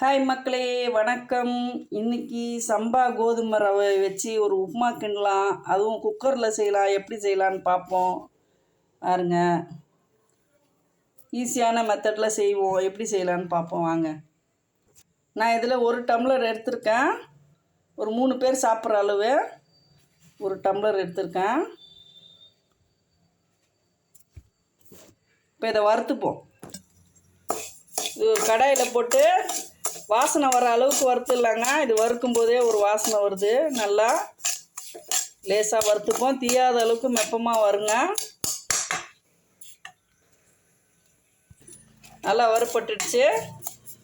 Hi மக்களே. வணக்கம். இன்னைக்கு சம்பா கோதுமை ரவை வச்சு ஒரு உப்புமா கிண்டலாம். அதுவும் குக்கரில் செய்யலாம். எப்படி செய்யலான்னு பார்ப்போம். பாருங்க. ஈஸியான மெத்தடில் செய்வோம். எப்படி செய்யலான்னு பார்ப்போம். வாங்க. நான் இதில் ஒரு டம்ளர் எடுத்திருக்கேன். ஒரு மூணு பேர் சாப்பிட்ற அளவு ஒரு டம்ளர் எடுத்திருக்கேன். இப்போ இதை வறுத்துப்போம். இது கடாயில் போட்டு வாசனை வர அளவுக்கு வறுத்துடலாங்க இது வறுக்கும் போதே ஒரு வாசனை வருது. நல்லா லேசாக வறுத்துப்போம். தீயாத அளவுக்கு மெப்பமாக வருங்க. நல்லா வறுப்பட்டுடுச்சு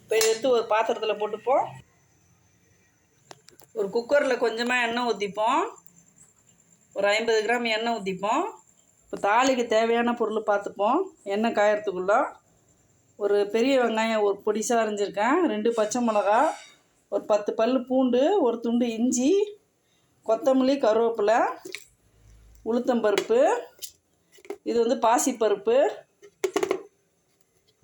இப்போ எடுத்து ஒரு பாத்திரத்தில் போட்டுப்போம். ஒரு குக்கரில் கொஞ்சமாக எண்ணெய் ஊற்றிப்போம் ஒரு ஐம்பது கிராம் எண்ணெய் ஊற்றிப்போம் இப்போ தாளிக்கு தேவையான பொருள் பார்த்துப்போம். எண்ணெய் காயறதுக்குள்ளே. ஒரு பெரிய வெங்காயம் ஒரு பொடிசாக அரைஞ்சிருக்கேன். ரெண்டு பச்சை மிளகா ஒரு பத்து பல் பூண்டு ஒரு துண்டு இஞ்சி கொத்தமல்லி கருவேப்பிலை உளுத்தம்பருப்பு இது வந்து பாசிப்பருப்பு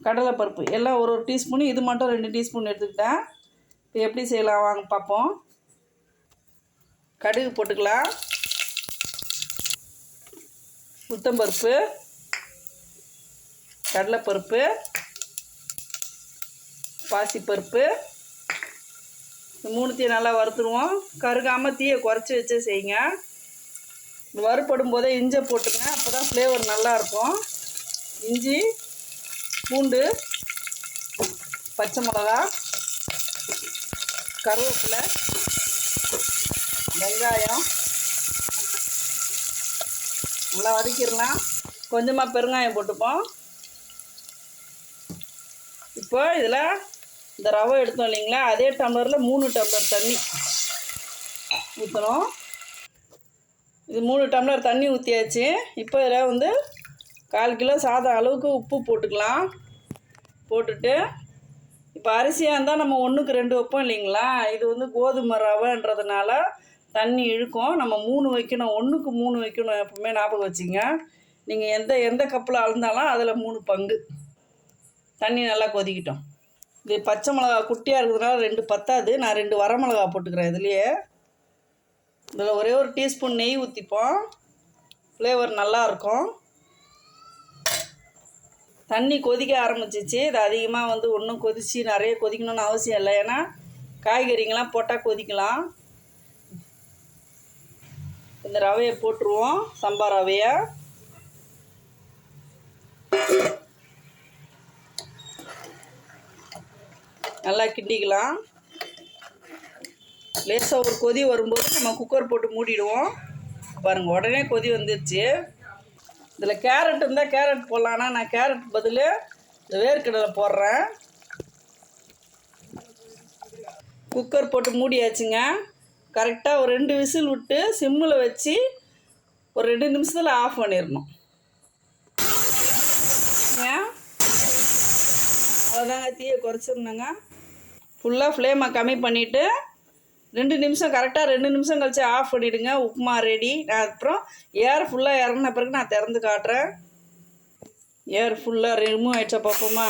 கடலைப்பருப்பு. எல்லாம் ஒரு ஒரு டீஸ்பூன் இது மட்டும் ரெண்டு டீஸ்பூன் எடுத்துக்கிட்டேன். இப்போ எப்படி செய்யலாம்? வாங்க பார்ப்போம். கடுகு போட்டுக்கலாம். உளுத்தம்பருப்பு கடலைப்பருப்பு பாசிப்பருப்பு இந்த மூணுத்தையும் நல்லா வறுத்துருவோம். கருகாமல் தீயை குறைச்சி வச்சே செய்யுங்க. வறுப்படும் போதே இஞ்சை போட்டுங்க. அப்போ தான் ஃப்ளேவர் நல்லாயிருக்கும் இஞ்சி பூண்டு பச்சை மிளகா கருவேப்பிலை வெங்காயம். நல்லா வதக்கிடலாம். கொஞ்சமாக பெருங்காயம் போட்டுப்போம். இப்போ இதில் இந்த ரவை எடுத்தோம் இல்லைங்களா? அதே டம்ளரில் மூணு டம்ளர் தண்ணி ஊற்றணும் இது மூணு டம்ளர் தண்ணி ஊற்றியாச்சு இப்போ இதில் வந்து கால் கிலோ சாதம் அளவுக்கு உப்பு போட்டுக்கலாம். போட்டுட்டு இப்போ அரிசியாக இருந்தால் நம்ம ஒன்றுக்கு ரெண்டு வைப்போம் இல்லைங்களா? இது வந்து கோதுமை ரவைன்றதுனால தண்ணி இழுக்கும். நம்ம மூணு வைக்கணும் ஒன்றுக்கு மூணு வைக்கணும் எப்பவுமே ஞாபகம் வச்சுங்க. நீங்கள் எந்த எந்த கப்பில் அளந்தாலும் அதில் மூணு பங்கு. தண்ணி நல்லா கொதிக்கிட்டோம். இது பச்சை மிளகா குட்டியாக இருக்கிறதுனால ரெண்டு பத்தாது. நான் ரெண்டு வரமிளகா போட்டுக்கிறேன் இதுலேயே. இதில் ஒரே ஒரு டீஸ்பூன் நெய் ஊற்றிப்போம் ஃப்ளேவர் நல்லாயிருக்கும் தண்ணி கொதிக்க ஆரம்பிச்சிச்சு. இது அதிகமாக வந்து ஒன்றும் கொதித்து நிறைய கொதிக்கணும்னு அவசியம் இல்லை. ஏன்னா காய்கறிங்கெல்லாம் போட்டால் கொதிக்கலாம். இந்த ரவையை போட்டுருவோம். சம்பா ரவையை. நல்லா கிண்டிக்கலாம். லேசாக ஒரு கொதி வரும்போது நம்ம குக்கர் போட்டு மூடிடுவோம். பாருங்கள் உடனே கொதி வந்துடுச்சு இதில் கேரட் இருந்தால் கேரட் போடலான்னா நான் கேரட் பதில் இந்த வேர்க்கடலை போடுறேன். குக்கர் போட்டு மூடியாச்சுங்க. கரெக்டாக ஒரு ரெண்டு விசில் விட்டு சிம்மில் வச்சு ஒரு ரெண்டு நிமிஷத்தில் ஆஃப் பண்ணிடணும். அவ்வளோதாங்க தீயை குறைச்சிருந்தேங்க ஃபுல்லாக ஃப்ளேமை கம்மி பண்ணிவிட்டு ரெண்டு நிமிஷம் கரெக்டாக ரெண்டு நிமிஷம் கழித்து ஆஃப் பண்ணிவிடுங்க உப்புமா ரெடி நான் அப்புறம் ஏர் ஃபுல்லாக இறங்கின பிறகு நான் திறந்து காட்டுறேன். ஏர் ஃபுல்லாக ரிமூவ் ஆகிடுச்சா பார்ப்போமா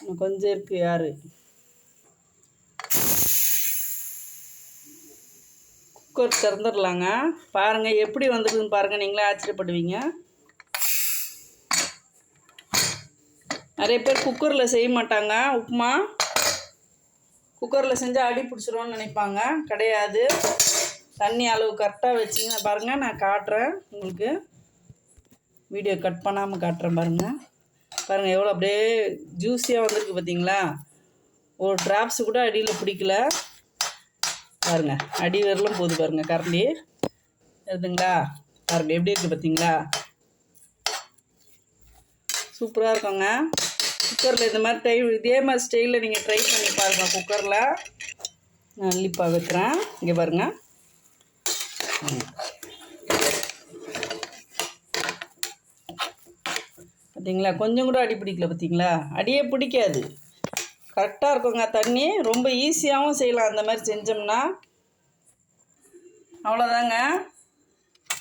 இன்னும் கொஞ்சம் இருக்குது ஏர் குக்கர் திறந்துடலாங்க. பாருங்கள் எப்படி வந்திருக்குன்னு பாருங்கள் நீங்களே ஆச்சரியப்படுவீங்க. நிறைய பேர் குக்கரில் செய்ய மாட்டாங்க. உப்புமா? குக்கரில் செஞ்சால் அடி பிடிச்சிருவோன்னு நினைப்பாங்க. கிடையாது. தண்ணி அளவு கரெக்டாக வச்சிங்கன்னா பாருங்கள் நான் காட்டுறேன். உங்களுக்கு வீடியோ கட் பண்ணாமல் காட்டுறேன் பாருங்கள் பாருங்கள் எவ்வளோ அப்படியே ஜூஸியாக வந்திருக்கு பார்த்தீங்களா ஒரு ட்ராப்ஸ் கூட அடியில் பிடிக்கல. பாருங்கள் அடி வரலும் போகுது பாருங்கள் கரண்டி இருக்குதுங்களா பாருங்கள் எப்படி இருக்குது பார்த்தீங்களா சூப்பராக இருக்குங்க. குக்கரில் இந்த மாதிரி ட்ரை இதே மாதிரி ஸ்டைலில் நீங்கள் ட்ரை பண்ணி பாருங்கள் குக்கரில். நான் அள்ளிப்பா வைக்கிறேன் இங்கே பாருங்கள் பார்த்தீங்களா கொஞ்சம் கூட அடி பிடிக்கல பார்த்தீங்களா அடியே பிடிக்காது. கரெக்டாக இருக்குங்க தண்ணி. ரொம்ப ஈஸியாகவும் செய்யலாம். அந்த மாதிரி செஞ்சோம்னா அவ்வளோதாங்க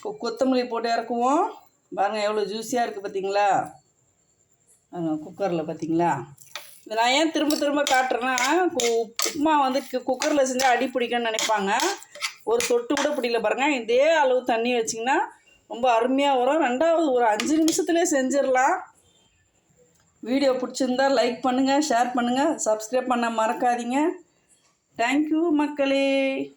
கொ- கொத்தமல்லி போட்டு இறக்குவோம். பாருங்கள் எவ்வளோ ஜூஸியாக இருக்குது பார்த்தீங்களா குக்கரில் பார்த்தீங்களா இதை நான் ஏன் திரும்ப திரும்ப காட்டுறேன்னா கு- உப்புமா வந்து குக்கரில் செஞ்சால் அடி பிடிக்கும்னு நினைப்பாங்க. ஒரு சொட்டு கூட பிடிக்கல பாருங்கள் இதே அளவு தண்ணி வச்சிங்கன்னா ரொம்ப அருமையாக வரும். ரெண்டாவது ஒரு அஞ்சு நிமிஷத்துலேயே செஞ்சிடலாம். வீடியோ பிடிச்சிருந்தா லைக் பண்ணுங்கள் ஷேர் பண்ணுங்கள் சப்ஸ்கிரைப் பண்ண மறக்காதீங்க. தேங்க்யூ மக்களே.